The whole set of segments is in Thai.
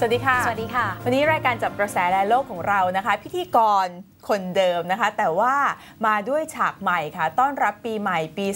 สวัสดีค่ะ สวัสดีค่ะ วันนี้รายการจับกระแสและโลกของเรานะคะ พิธีกรคนเดิมนะคะ แต่ว่ามาด้วยฉากใหม่ค่ะ ต้อนรับปีใหม่ปี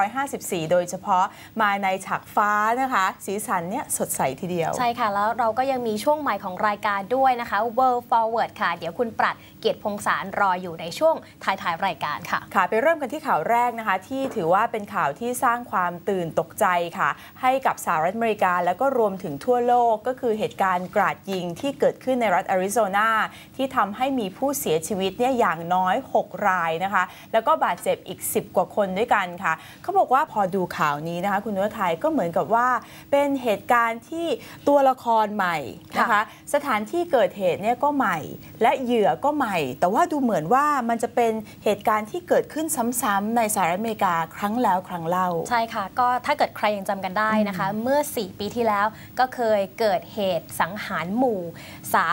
2554 โดยเฉพาะมาในฉากฟ้านะคะ สีสันเนี่ยสดใสทีเดียว ใช่ค่ะ แล้วเราก็ยังมีช่วงใหม่ของรายการด้วยนะคะ World Forward ค่ะ เดี๋ยวคุณปรัดเกียรติพงศารรออยู่ในช่วงท้ายๆรายการค่ะค่ะ ไปเริ่มกันที่ข่าวแรกนะคะ ที่ถือว่าเป็นข่าวที่สร้างความตื่นตกใจค่ะ ให้กับสหรัฐอเมริกาแล้วก็รวมถึงทั่วโลกก็คือเหตุการณ์กราดยิงที่เกิดขึ้นในรัฐแอริโซนาที่ทำให้มีผู้เสียชีวิตเนี่ยอย่างน้อย 6 รายนะคะ แล้วก็บาดเจ็บอีก 10 กว่าคนด้วยกันค่ะ เขาบอกว่าพอดูข่าวนี้นะคะ คุณนุชไทยก็เหมือนกับว่า เป็นเหตุการณ์ที่ตัวละครใหม่นะคะ สถานที่เกิดเหตุเนี่ยก็ใหม่ และเหยื่อก็ใหม่ แต่ว่าดูเหมือนว่ามันจะเป็นเหตุการณ์ที่เกิดขึ้นซ้ำๆในสหรัฐอเมริกาครั้งแล้วครั้งเล่า ใช่ค่ะ ก็ถ้าเกิดใครยังจำกันได้นะคะ เมื่อ 4 ปีที่แล้วก็เคยเกิดเหตุสังหารหมู่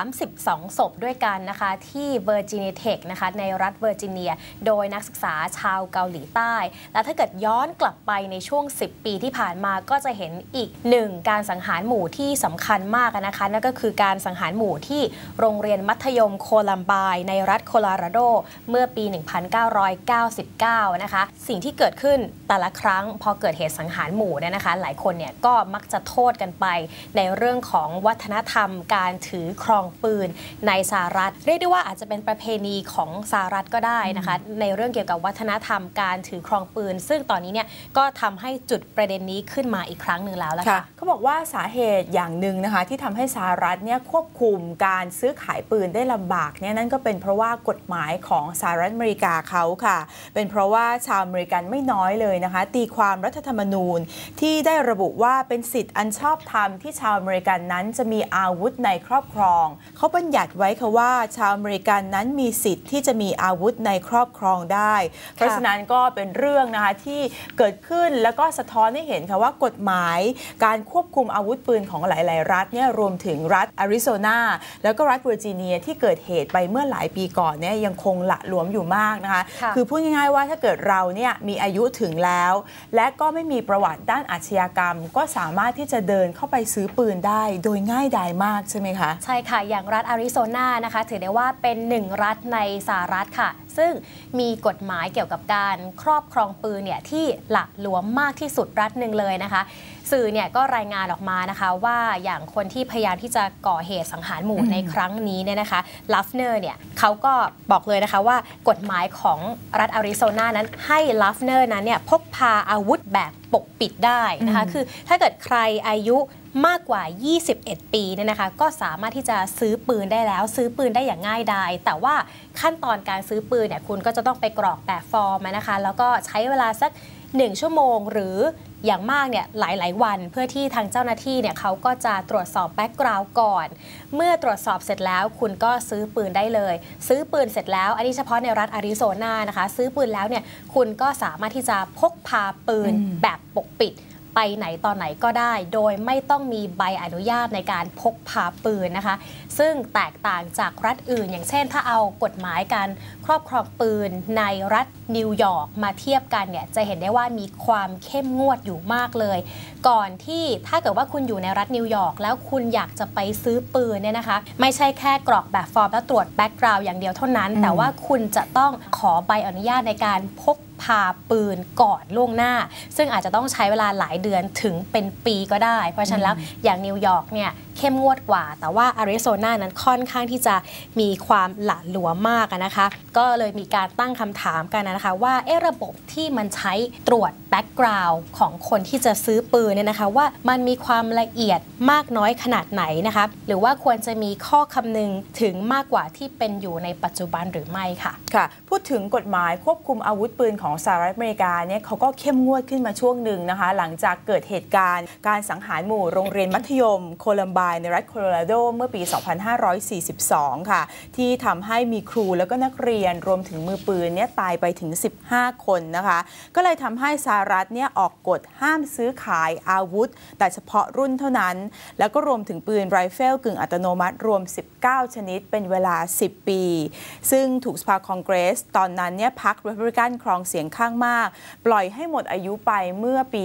32 ศพด้วยกันนะคะ ที่เวอร์จิเนียเทคนะคะในรัฐเวอร์จิเนีย โดยนักศึกษาชาวเกาหลีใต้ และถ้าเกิดย้อนกลับไปในช่วง 10 ปีที่ผ่านมาก็จะเห็นอีกหนึ่งการสังหารหมู่ที่สำคัญมากนะคะนั่นก็คือการสังหารหมู่ที่โรงเรียนมัธยมโคลัมบน์ในรัฐโคโลราโด เมื่อปี 1999 นะคะ สิ่งที่เกิดขึ้นแต่ละครั้งพอเกิดเหตุสังหารหมู่เนี่ยนะคะ หลายคนเนี่ยก็มักจะโทษกันไป ในเรื่องของวัฒนธรรม การถือครองปืนในสหรัฐ เรียกได้ว่าอาจจะเป็นประเพณีของสหรัฐก็ได้นะคะ ในเรื่องเกี่ยวกับวัฒนธรรมการถือครองปืน ซึ่งตอนนี้เนี่ยก็ทำให้จุดประเด็นนี้ขึ้นมาอีกครั้งหนึ่งแล้วละค่ะค่ะเขาบอกว่าสาเหตุอย่างหนึ่งนะคะที่ทำให้สหรัฐเนี่ยควบคุมการซื้อขายปืนได้ลำบากเนี่ยนั่นก็เป็นเพราะว่ากฎหมายของสหรัฐอเมริกาเขาค่ะ เป็นเพราะว่าชาวอเมริกันไม่น้อยเลยนะคะ ตีความรัฐธรรมนูญที่ได้ระบุว่าเป็นสิทธิ์อันชอบธรรมที่ชาวอเมริกันนั้นจะมีอาวุธในครอบครอง เขาบัญญัติไว้ค่ะว่าชาวอเมริกันนั้นมีสิทธิ์ที่จะมีอาวุธในครอบครองได้ เพราะฉะนั้นก็เป็นเรื่องนะคะที่เกิดขึ้นแล้วก็สะท้อนให้เห็นค่ะว่ากฎหมายการควบคุมอาวุธปืนของหลาย ๆ รัฐเนี่ยรวมถึงรัฐอาริโซนาแล้วก็รัฐเวอร์จิเนียที่เกิดเหตุไปเมื่อหลายปีก่อนเนี่ยยังคงหละหลวมอยู่มากนะคะค่ะอพูดง่าย ๆ ว่าถ้าเกิดเราเนี่ยมีอายุถึงแล้ว และก็ไม่มีประวัติด้านอาชญากรรม ก็สามารถที่จะเดินเข้าไปซื้อปืนได้ โดยง่ายดายมากใช่ไหมคะ ใช่ค่ะ อย่างรัฐอาริโซนานะคะ ถือได้ว่าเป็นหนึ่งรัฐในสหรัฐค่ะ ซึ่งมีกฎหมายเกี่ยวกับการครอบครองปืนเนี่ยที่หละหลวมมากที่สุดรัฐหนึ่งเลยนะคะ สื่อเนี่ยก็รายงานออกมานะคะว่าอย่างคนที่พยายามที่จะก่อเหตุสังหารหมู่ในครั้งนี้เนี่ยนะคะลัฟเนอร์เนี่ยเขาก็บอกเลยนะคะว่ากฎหมายของรัฐอาริโซนานั้นให้ลัฟเนอร์นั้นเนี่ยพกพาอาวุธแบบปกปิดได้นะคะคือถ้าเกิดใครอายุ มากกว่า 21 ปีเนี่ยนะคะก็สามารถที่จะซื้อปืนได้แล้ว ซื้อปืนได้อย่างง่ายดายแต่ว่าขั้นตอนการซื้อปืนเนี่ยคุณก็จะต้องไปกรอกแบบฟอร์มนะคะ แล้วก็ใช้เวลาสัก 1 ชั่วโมงหรืออย่างมากเนี่ยหลาย ๆ วันเพื่อที่ทางเจ้าหน้าที่เนี่ยเขาก็จะตรวจสอบแบ็กกราวด์ก่อน เมื่อตรวจสอบเสร็จแล้วคุณก็ซื้อปืนได้เลย ซื้อปืนเสร็จแล้วอันนี้เฉพาะในรัฐอาริโซนานะคะ ซื้อปืนแล้วเนี่ยคุณก็สามารถที่จะพกพาปืนอืมแบบปกปิด ไปไหนตอนไหนก็ได้ โดยไม่ต้องมีใบอนุญาตในการพกพาปืนนะคะ ซึ่งแตกต่างจากรัฐอื่น อย่างเช่น ถ้าเอากฎหมายการครอบครองปืนในรัฐนิวยอร์กมาเทียบกันเนี่ยจะเห็นได้ว่ามีความเข้มงวดอยู่มากเลย ก่อนที่ถ้าเกิดว่าคุณอยู่ในรัฐนิวยอร์กแล้วคุณอยากจะไปซื้อปืนเนี่ยนะคะ ไม่ใช่แค่กรอกแบบฟอร์มแล้วตรวจแบ็กกราวด์อย่างเดียวเท่านั้น แต่ว่าคุณจะต้องขอใบอนุญาตในการพก พาปืนก่อนล่วงหน้า ซึ่งอาจจะต้องใช้เวลาหลายเดือนถึงเป็นปีก็ได้ เพราะฉะนั้นแล้วอย่างนิวยอร์กเนี่ย เข้มงวดกว่า แต่ว่าอาริโซนานั้นค่อนข้างที่จะมีความหละหลวมมากนะคะ ก็เลยมีการตั้งคำถามกันนะคะ ว่าเอระบบที่มันใช้ตรวจแบ็กกราวด์ของคนที่จะซื้อปืนเนี่ยนะคะว่ามันมีความละเอียดมากน้อยขนาดไหนนะคะ หรือว่าควรจะมีข้อคำนึงถึงมากกว่าที่เป็นอยู่ในปัจจุบันหรือไม่ค่ะ ค่ะ พูดถึงกฎหมายควบคุมอาวุธปืนของสหรัฐอเมริกาเนี่ยเขาก็เข้มงวดขึ้นมาช่วงหนึ่งนะคะ หลังจากเกิดเหตุการณ์การสังหารหมู่โรงเรียนมัธยม โคลัมไบน์ในรัฐโคโลราโดเมื่อปี 2542 ค่ะ ที่ทำให้มีครูแล้วก็นักเรียนรวมถึงมือปืนเนี่ยตายไปถึง 15 คนนะคะ ก็เลยทำให้สหรัฐเนี่ยออกกฎห้ามซื้อขายอาวุธ แต่เฉพาะรุ่นเท่านั้น แล้วก็รวมถึงปืนไรเฟิลกึ่งอัตโนมัติรวม 19 ชนิดเป็นเวลา 10 ปี ซึ่งถูกสภาคองเกรส ตอนนั้นเนี่ยพรรครีพับลิกันครองเสียงข้างมาก ปล่อยให้หมดอายุไปเมื่อปี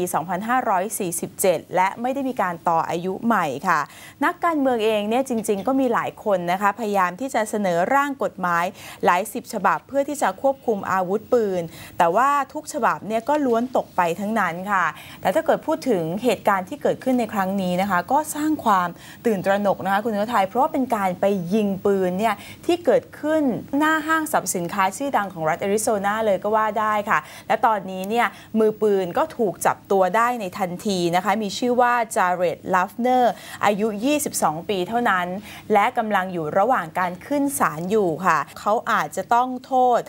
2547 และไม่ได้มีการต่ออายุใหม่ค่ะนักการเมืองเองเนี่ยจริง ๆ ก็มีหลายคนนะคะพยายามที่จะเสนอร่างกฎหมายหลายสิบฉบับเพื่อที่จะควบคุมอาวุธปืน แต่ว่าทุกฉบับเนี่ยก็ล้วนตกไปทั้งนั้นค่ะ แต่ถ้าเกิดพูดถึงเหตุการณ์ที่เกิดขึ้นในครั้งนี้นะคะ ก็สร้างความตื่นตระหนกนะคะคุณนื้อไทยเพราะว่าเป็นการไปยิงปืนเนี่ยที่เกิดขึ้นหน้าห้างสรรพสินค้าชื่อดังของรัฐแอริโซนาเลยก็ว่าได้ค่ะ และตอนนี้เนี่ยมือปืนก็ถูกจับตัวได้ในทันทีนะคะ มีชื่อว่าจาเรตลัฟเนอร์อายุ22 ปีเท่านั้น และกำลังอยู่ระหว่างการขึ้นศาลอยู่ค่ะ เขาอาจจะต้องโทษ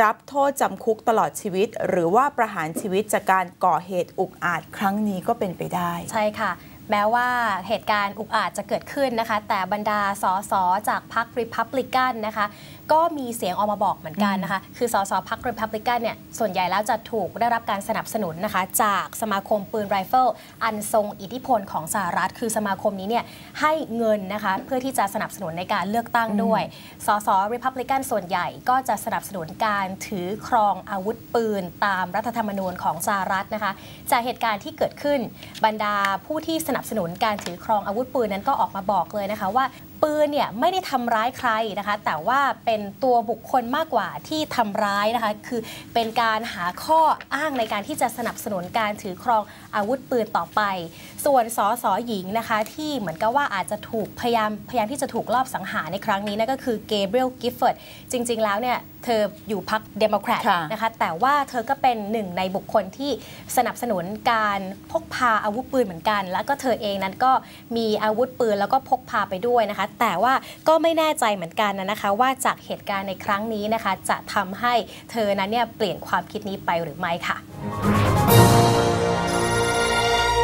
รับโทษจำคุกตลอดชีวิต หรือว่าประหารชีวิตจากการก่อเหตุอุกอาจครั้งนี้ก็เป็นไปได้ ใช่ค่ะ แม้ว่าเหตุการณ์อุกอาจจะเกิดขึ้นนะคะ แต่บรรดาสสจากพรรคริพับลิกันนะคะ ก็มีเสียงออกมาบอกเหมือนกันนะคะ คือสสพรรคริพับลิกันเนี่ยส่วนใหญ่แล้วจะถูกได้รับการสนับสนุนนะคะ จากสมาคมปืนไรเฟิลอันทรงอิทธิพลของสหรัฐ คือสมาคมนี้เนี่ยให้เงินนะคะเพื่อที่จะสนับสนุนในการเลือกตั้งด้วยสสริพับลิกันส่วนใหญ่ก็จะสนับสนุนการถือครองอาวุธปืนตามรัฐธรรมนูญของสหรัฐนะคะ จากเหตุการณ์ที่เกิดขึ้นบรรดาผู้ที่สนับสนุนการถือครองอาวุธปืนนั้นก็ออกมาบอกเลยนะคะว่า ปืนเนี่ยไม่ได้ทำร้ายใครนะคะ แต่ว่าเป็นตัวบุคคลมากกว่าที่ทำร้ายนะคะ คือเป็นการหาข้ออ้างในการที่จะสนับสนุนการถือครองอาวุธปืนต่อไป ส่วนสสหญิงนะคะ ที่เหมือนกับว่าอาจจะถูกพยายามพยายามที่จะถูกลอบสังหารในครั้งนี้นั่นก็คือเกเบรียลกิฟเฟิร์ดจริง ๆ แล้วเนี่ยเธออยู่พรรคเดโมแครตนะคะ แต่ว่าเธอก็เป็นหนึ่งในบุคคลที่สนับสนุนการพกพาอาวุธปืนเหมือนกัน แล้วก็เธอเองนั้นก็มีอาวุธปืนแล้วก็พกพาไปด้วยนะคะแต่ว่าก็ไม่แน่ใจเหมือนกันนะคะ ว่าจากเหตุการณ์ในครั้งนี้นะคะ จะทำให้เธอนั้นเนี่ยเปลี่ยนความคิดนี้ไปหรือไม่ค่ะ